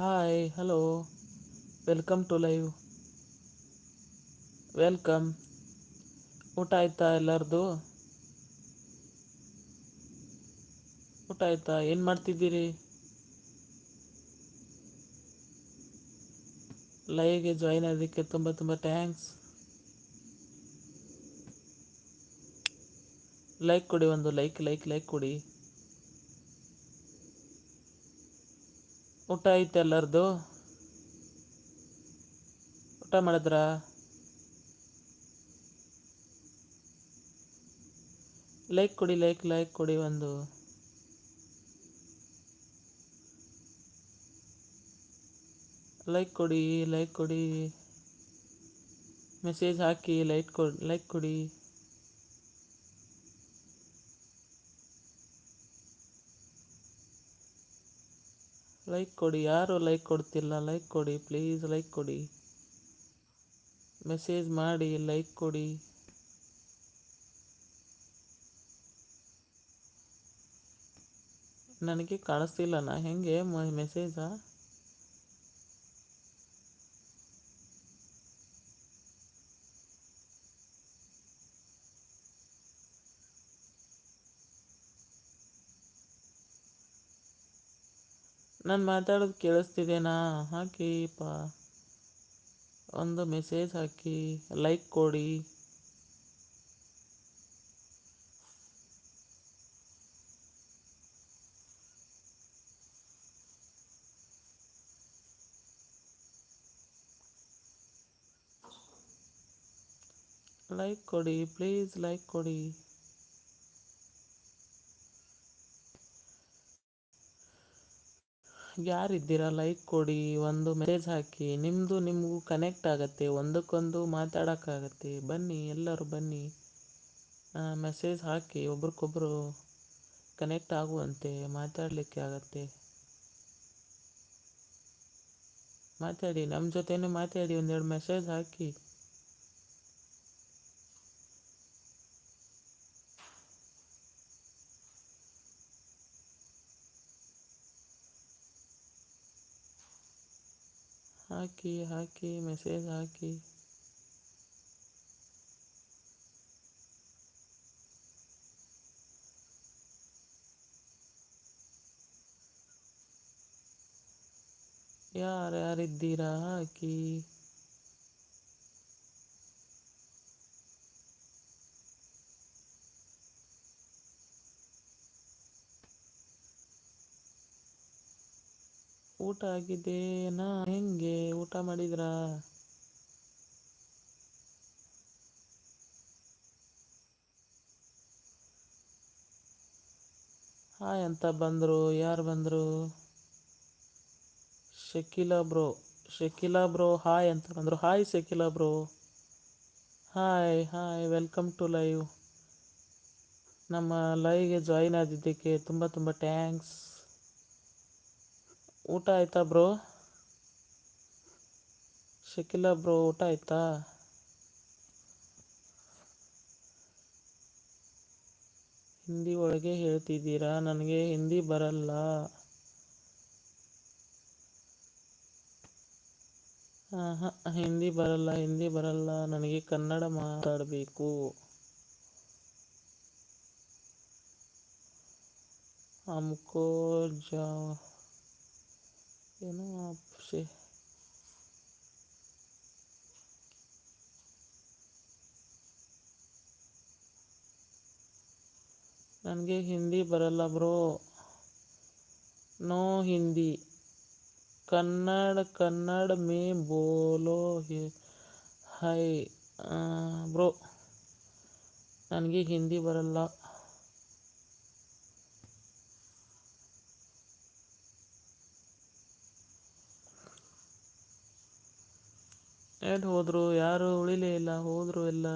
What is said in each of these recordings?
Hi hello welcome to live welcome ಊಟ ಆಯ್ತಾ ಎಲ್ಲರದು? ಊಟ ಆಯ್ತಾ? ಏನು ಮಾಡ್ತಿದ್ದೀರಿ? ಲೈವ್ಗೆ ಜಾಯಿನ್ ಆಗೋದಕ್ಕೆ ತುಂಬ ತುಂಬ ಥ್ಯಾಂಕ್ಸ್ ಲೈಕ್ ಕೊಡಿ, ಒಂದು ಲೈಕ್ ಲೈಕ್ ಲೈಕ್ ಕೊಡಿ. ಊಟ ಐತೆ ಎಲ್ಲರದು? ಊಟ ಮಾಡಿದ್ರಾ? ಲೈಕ್ ಕೊಡಿ, ಲೈಕ್ ಲೈಕ್ ಕೊಡಿ ಒಂದು. ಲೈಕ್ ಕೊಡಿ ಲೈಕ್ ಕೊಡಿ. ಮೆಸೇಜ್ ಹಾಕಿ, ಲೈಕ್ ಕೊಡಿ ಲೈಕ್ ಕೊಡಿ. ಲೈಕ್ ಕೊಡಿ, ಯಾರು ಲೈಕ್ ಕೊಡ್ತಿಲ್ಲ ಲೈಕ್ ಕೊಡಿ ಪ್ಲೀಸ್ ಲೈಕ್ ಕೊಡಿ. ಮೆಸೇಜ್ ಮಾಡಿ ಲೈಕ್ ಕೊಡಿ. ನನಗೆ ಕಾಣಿಸ್ತಿಲ್ಲ, ನಾ ಹೆಂಗೆ ಮೆಸೇಜಾ ನಾನು ಮಾತಾಡೋದು ಕೇಳಿಸ್ತಿದೇನಾ? ಹಾಕಿಪ್ಪ ಒಂದು ಮೆಸೇಜ್ ಹಾಕಿ ಲೈಕ್ ಕೊಡಿ. ಲೈಕ್ ಕೊಡಿ ಪ್ಲೀಸ್ ಲೈಕ್ ಕೊಡಿ. ಯಾರಿದ್ದೀರಾ? ಲೈಕ್ ಕೊಡಿ, ಒಂದು ಮೆಸೇಜ್ ಹಾಕಿ. ನಿಮ್ಮದು ನಿಮಗೂ ಕನೆಕ್ಟ್ ಆಗುತ್ತೆ. ಒಂದಕ್ಕೊಂದು ಮಾತಾಡೋಕ್ಕಾಗತ್ತೆ. ಬನ್ನಿ, ಎಲ್ಲರೂ ಬನ್ನಿ. ಮೆಸೇಜ್ ಹಾಕಿ. ಒಬ್ರಿಗೊಬ್ರು ಕನೆಕ್ಟ್ ಆಗುವಂತೆ ಮಾತಾಡಲಿಕ್ಕೆ ಆಗತ್ತೆ. ಮಾತಾಡಿ. ನಮ್ಮ ಜೊತೆನೂ ಮಾತಾಡಿ. ಒಂದೆರಡು ಮೆಸೇಜ್ ಹಾಕಿ. ಹಾಕಿ ಹಾಕಿ ಮೆಸೇಜ್ ಹಾಕಿ ಯಾರ್ಯಾರಿದ್ದೀರಾ ಹಾಕಿ ಊಟ ಆಗಿದ್ದೇನಾ ಹೆಂಗೆ? ಊಟ ಮಾಡಿದ್ರಾ? ಹಾಯ್ ಅಂತ ಬಂದರು. ಯಾರು ಬಂದರು? Shakila bro. Shakila bro, hi ಅಂತ ಬಂದರು. Hi Shakila bro. Hi hi, welcome to live. ನಮ್ಮ ಲೈವ್ಗೆ ಜಾಯಿನ್ ಆದಿದ್ದಕ್ಕೆ ತುಂಬ ತುಂಬ ಥ್ಯಾಂಕ್ಸ್. ಊಟ ಆಯ್ತಾ ಬ್ರೋ ಶಕಿಲಾ ಬ್ರೋ ಊಟ ಆಯ್ತಾ ಹಿಂದಿ ಒಳಗೆ ಹೇಳ್ತಿದ್ದೀರಾ ನನಗೆ ಹಿಂದಿ ಬರಲ್ಲ ಹಾಂ ಹಿಂದಿ ಬರಲ್ಲ ಹಿಂದಿ ಬರಲ್ಲ ನನಗೆ ಕನ್ನಡ ಮಾತಾಡಬೇಕು हमको जा ಏನು आपसे ನನಗೆ ಹಿಂದಿ ಬರಲ್ಲ ಬ್ರೋ ನೋ ಹಿಂದಿ ಕನ್ನಡ ಕನ್ನಡ ಮೇ ಬೋಲೋ ಹೈ ಬ್ರೋ ನನಗೆ ಹಿಂದಿ ಬರಲ್ಲ ಎಲ್ಲಿ ಹೋದರು ಯಾರು ಉಳಿಲೇ ಇಲ್ಲ ಹೋದರು ಎಲ್ಲ.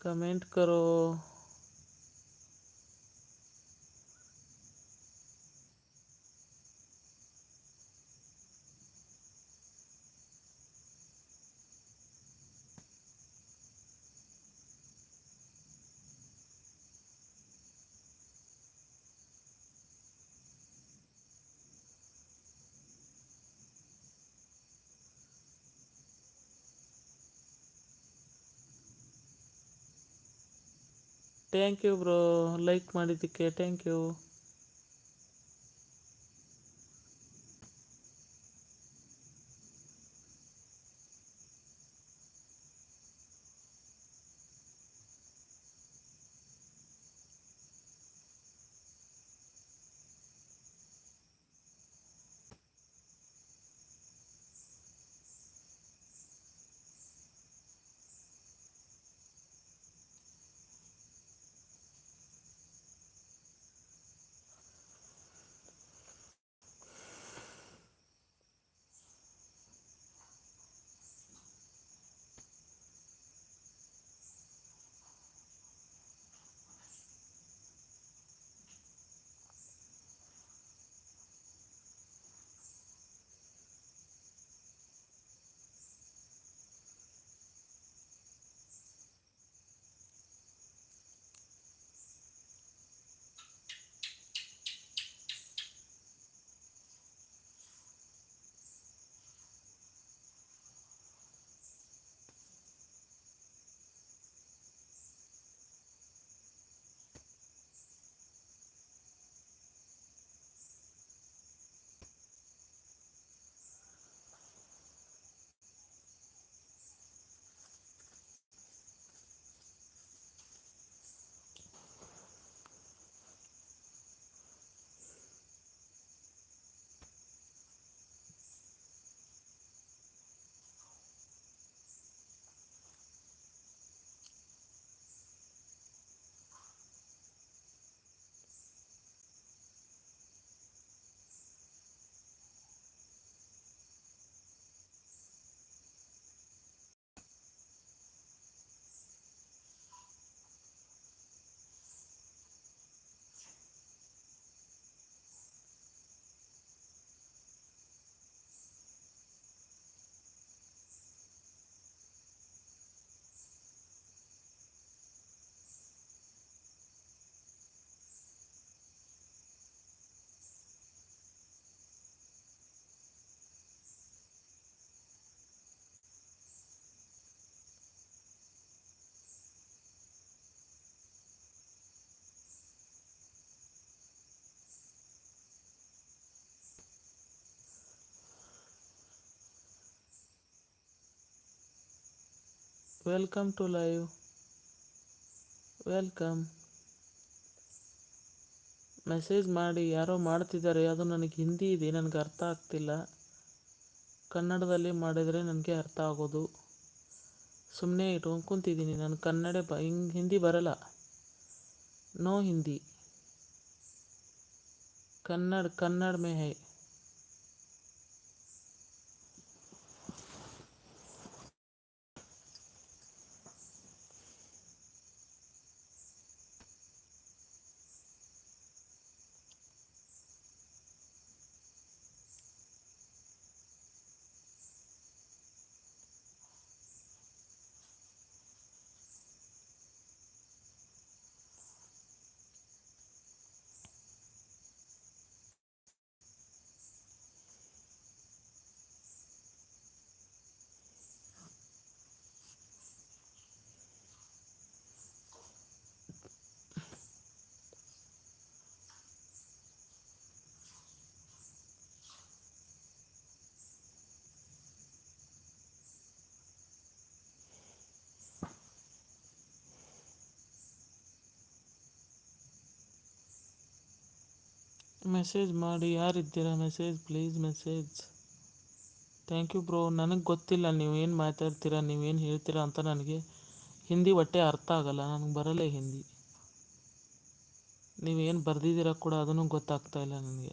ಕಮೆಂಟ್ ಕರೋ. ಥ್ಯಾಂಕ್ ಯು ಬ್ರೋ ಲೈಕ್ ಮಾಡಿದ್ದಕ್ಕೆ thank you welcome to live. Welcome message ಮಾಡಿ ಯಾರೋ ಮಾಡ್ತಿದ್ದಾರೆ, ಅದು ನನಗೆ ಹಿಂದಿ ಇದೆ, ನನಗೆ ಅರ್ಥ ಆಗ್ತಿಲ್ಲ. ಕನ್ನಡದಲ್ಲಿ ಮಾಡಿದರೆ ನನಗೆ ಅರ್ಥ ಆಗೋದು. ಸುಮ್ಮನೆ ಇಟ್ಕೊಂಡು ಕುಂತಿದ್ದೀನಿ, ನಾನು ಕನ್ನಡ ಬ, ಹಿಂಗ್, ಹಿಂದಿ ಬರಲ್ಲ. ನೋ ಹಿಂದಿ ಕನ್ನಡ ಕನ್ನಡ ಮೇ ಹೈ. ಮೆಸೇಜ್ ಮಾಡಿ, ಯಾರಿದ್ದೀರಾ? Message please message thank you bro ನನಗೆ ಗೊತ್ತಿಲ್ಲ ನೀವು ಏನು ಮಾತಾಡ್ತೀರಾ ನೀವೇನು ಹೇಳ್ತೀರಾ ಅಂತ ನನಗೆ. ಹಿಂದಿ ಒಟ್ಟೆ ಅರ್ಥ ಆಗಲ್ಲ, ನನಗೆ ಬರಲ್ಲ ಹಿಂದಿ. ನೀವೇನು ಬರೆದಿದ್ದೀರಾ ಕೂಡ ಅದನ್ನು ಗೊತ್ತಾಗ್ತಾ ಇಲ್ಲ ನನಗೆ.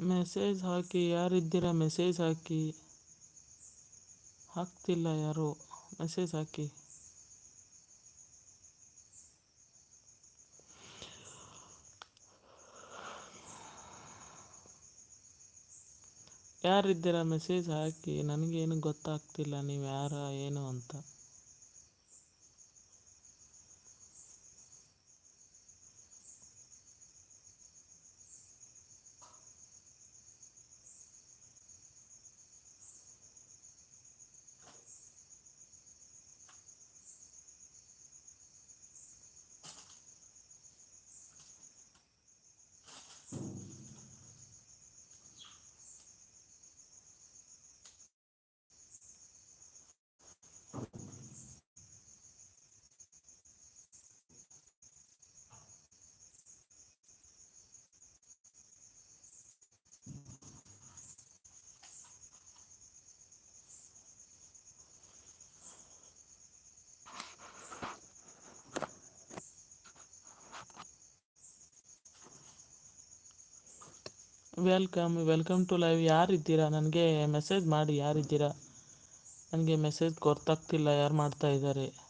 ಮೆಸೇಜ್ ಹಾಕಿ, ಯಾರಿದ್ದೀರಾ ಮೆಸೇಜ್ ಹಾಕಿ? ಹಾಕ್ತಿಲ್ಲ ಯಾರು? ಮೆಸೇಜ್ ಹಾಕಿ. ಯಾರಿದ್ದೀರಾ ಮೆಸೇಜ್ ಹಾಕಿ? ನನಗೇನು ಗೊತ್ತಾಗ್ತಿಲ್ಲ ನೀವು ಯಾರ ಏನು ಅಂತ. ವೆಲ್ಕಮ್ ವೆಲ್ಕಮ್ ಟು ಲೈವ್ ಯಾರಿದ್ದೀರಾ? ನನಗೆ ಮೆಸೇಜ್ ಮಾಡಿ, ಯಾರಿದ್ದೀರಾ? ನನಗೆ ಮೆಸೇಜ್ ಗೊತ್ತಾಗ್ತಿಲ್ಲ ಯಾರು ಮಾಡ್ತಾ ಇದ್ದಾರೆ.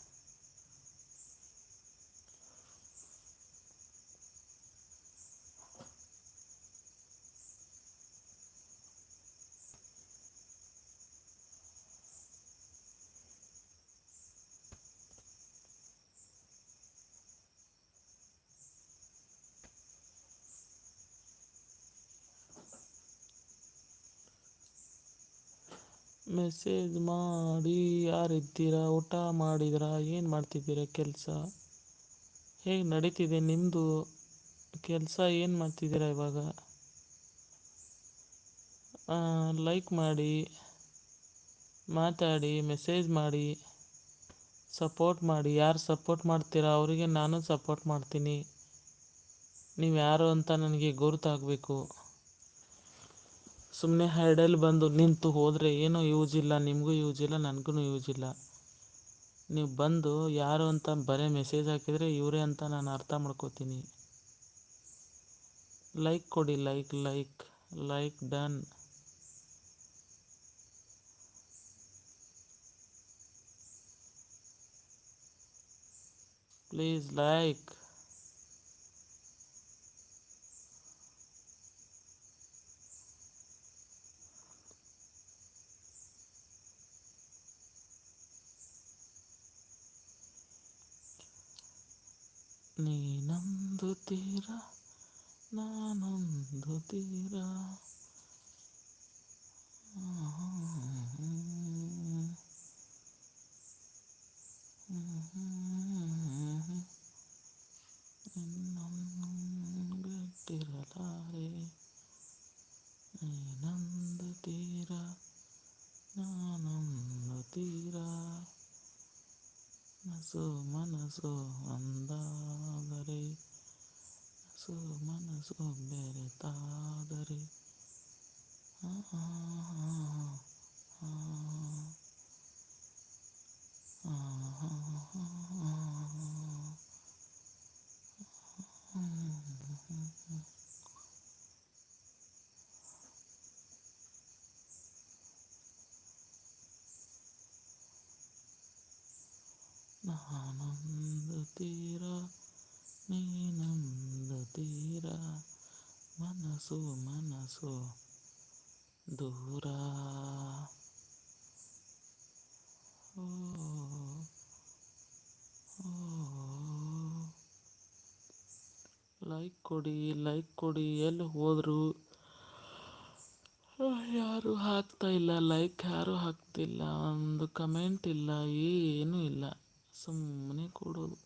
ಮೆಸೇಜ್ ಮಾಡಿ ಯಾರಿದ್ದೀರಾ? ಊಟ ಮಾಡಿದ್ರಾ? ಏನು ಮಾಡ್ತಿದ್ದೀರಾ ಕೆಲಸ? ಹೇಗೆ ನಡೀತಿದೆ ನಿಮ್ಮದು ಕೆಲಸ? ಏನು ಮಾಡ್ತಿದ್ದೀರಾ ಇವಾಗ? ಲೈಕ್ ಮಾಡಿ, ಮಾತಾಡಿ ಮೆಸೇಜ್ ಮಾಡಿ ಸಪೋರ್ಟ್ ಮಾಡಿ. ಯಾರು ಸಪೋರ್ಟ್ ಮಾಡ್ತೀರಾ? ಅವರಿಗೆ ನಾನು ಸಪೋರ್ಟ್ ಮಾಡ್ತೀನಿ. ನೀವು ಯಾರು ಅಂತ ನನಗೆ ಗುರುತಾಗಬೇಕು ಸುಮ್ಮನೆ ಹೈಡಲ್ಲಿ ಬಂದು ನಿಂತು ಹೋದರೆ ಏನೂ ಯೂಸ್ ಇಲ್ಲ, ನಿಮಗೂ ಯೂಸ್ ಇಲ್ಲ ನನಗೂ ಯೂಸ್ ಇಲ್ಲ. ನೀವು ಬಂದು ಯಾರು ಅಂತ ಬರೀ ಮೆಸೇಜ್ ಹಾಕಿದರೆ ಇವರೇ ಅಂತ ನಾನು ಅರ್ಥ ಮಾಡ್ಕೋತೀನಿ. ಲೈಕ್ ಕೊಡಿ like like like done please like tira lare nand tira nanand tira naso manaso andadare naso manaso beretadare Mm-hmm. Nanandatira Ninandatira Manasu Manasu Dura Oh Oh. Like ಕೊಡಿ ಲೈಕ್ ಕೊಡಿ, ಎಲ್ಲಿ ಹೋದರು? ಯಾರು ಹಾಕ್ತಾ ಇಲ್ಲ ಲೈಕ್ ಯಾರು ಹಾಕ್ತಿಲ್ಲ, ಒಂದು ಕಮೆಂಟ್ ಇಲ್ಲ, ಏನೂ ಇಲ್ಲ. ಸುಮ್ಮನೆ ಕೊಡೋದು.